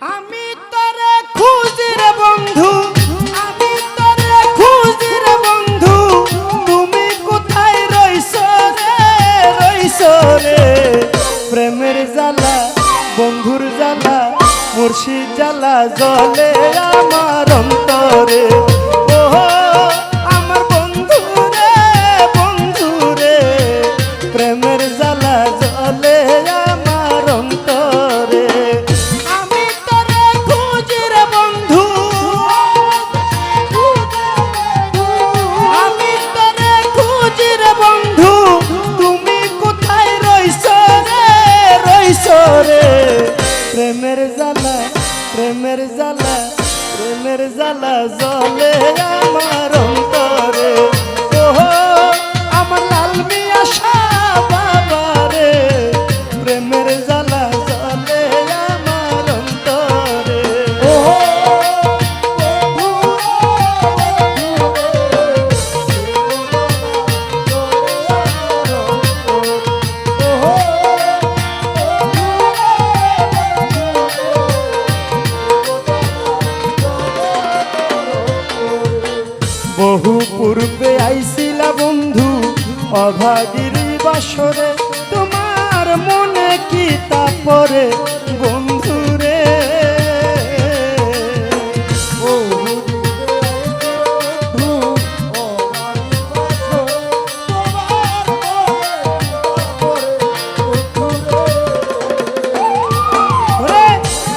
আমি তোরে খুঁজি রে বন্ধু। আমি তোরে খুঁজি রে বন্ধু। তুমি কোথায় রইছো রে? রইছো রে? প্রেমের জ্বালা, বন্ধুর জ্বালা, মুর্শিদ জ্বালা জলে আমার অন্তরে। প্রেমের জ্বালা প্রেমের জ্বালা প্রেমের জ্বালা জলে আমার অন্তরে। অভাগীর বাসরে তোমার মনে কি তাপরে বন্ধু রে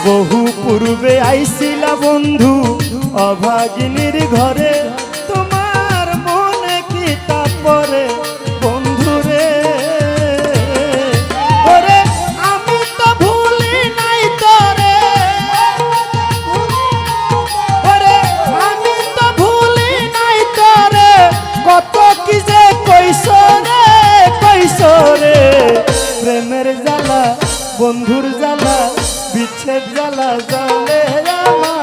বহু পূর্বে আইছিলা বন্ধু অভাগিনীর ঘরে বন্ধুর জ্বালা বিচ্ছেদ জ্বালা জ্বালে আমার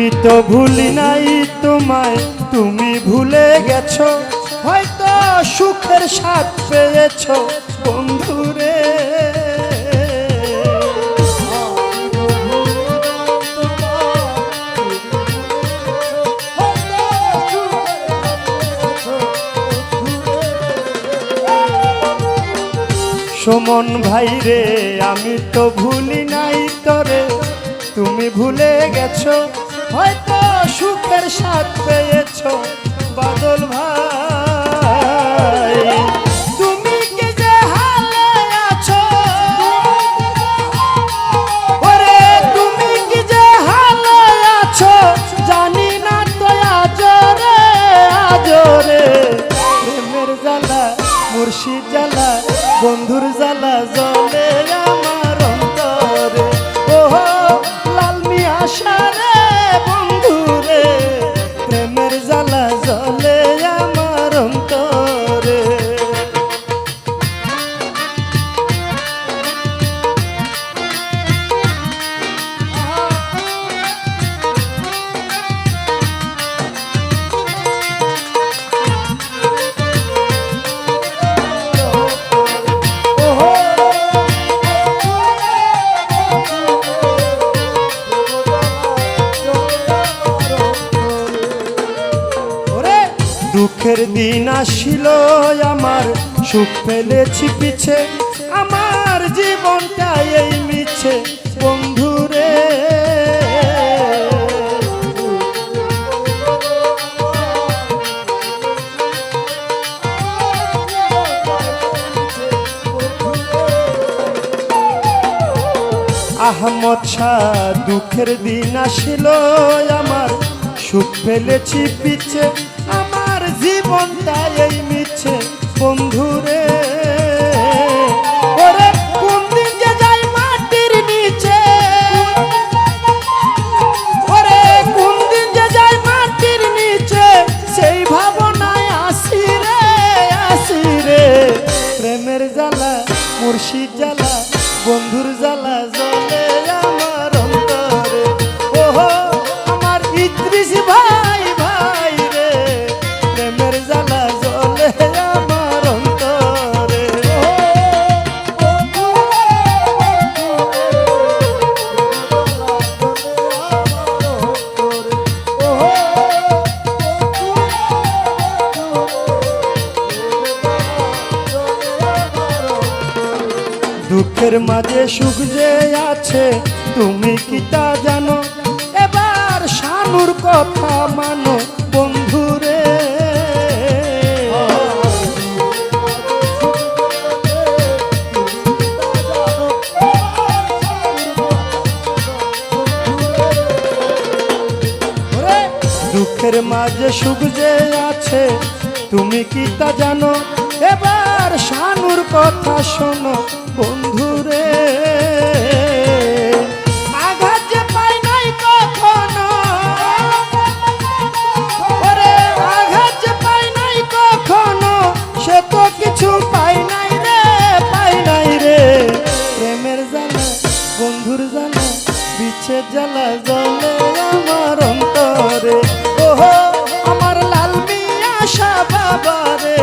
আমি তো ভুলি নাই তোমায়, তুমি ভুলে গেছো। হয়তো সুখের স্বাদ পেয়েছ বন্ধুরে। সুমন ভাই রে, আমি তো ভুলি নাই তরে, তুমি ভুলে গেছো হয়তো সুখের স্বাদ দুঃখের দিন আসিল, আমার সুখ ফেলেছি পিছে। আমার জীবনটা এই মিছে বন্ধুরে আহমদ শাহ দুঃখের দিন আসিল, আমার সুখ ফেলেছি পিছে। জীবনটা এই মিছে, বন্ধুরে। ওরে, কোন দিন যে যাই মাটির নিচে? ওরে, কোন দিন যে যাই মাটির নিচে? সেই ভাবনায় আসি রে আসি রে। প্রেমের জ্বালা মুর্শিদ দুঃখের মাঝে সুখ যে আছে, তুমি কি তা জানো? এবার শানুর কথা মানো, বন্ধুরে। দুঃখের মাঝে সুখ যে আছে, তুমি কি তা জানো? এবার শানুর কথা শোনো বন্ধুরে। কিছু পাই নাই রে পাই নাই রে। প্রেমের জ্বালা বন্ধুর জ্বালা বিচ্ছেদ জ্বালা জ্বলে আমার অন্তরে। ওহো, আমার লাল মিয়া বাবা রে।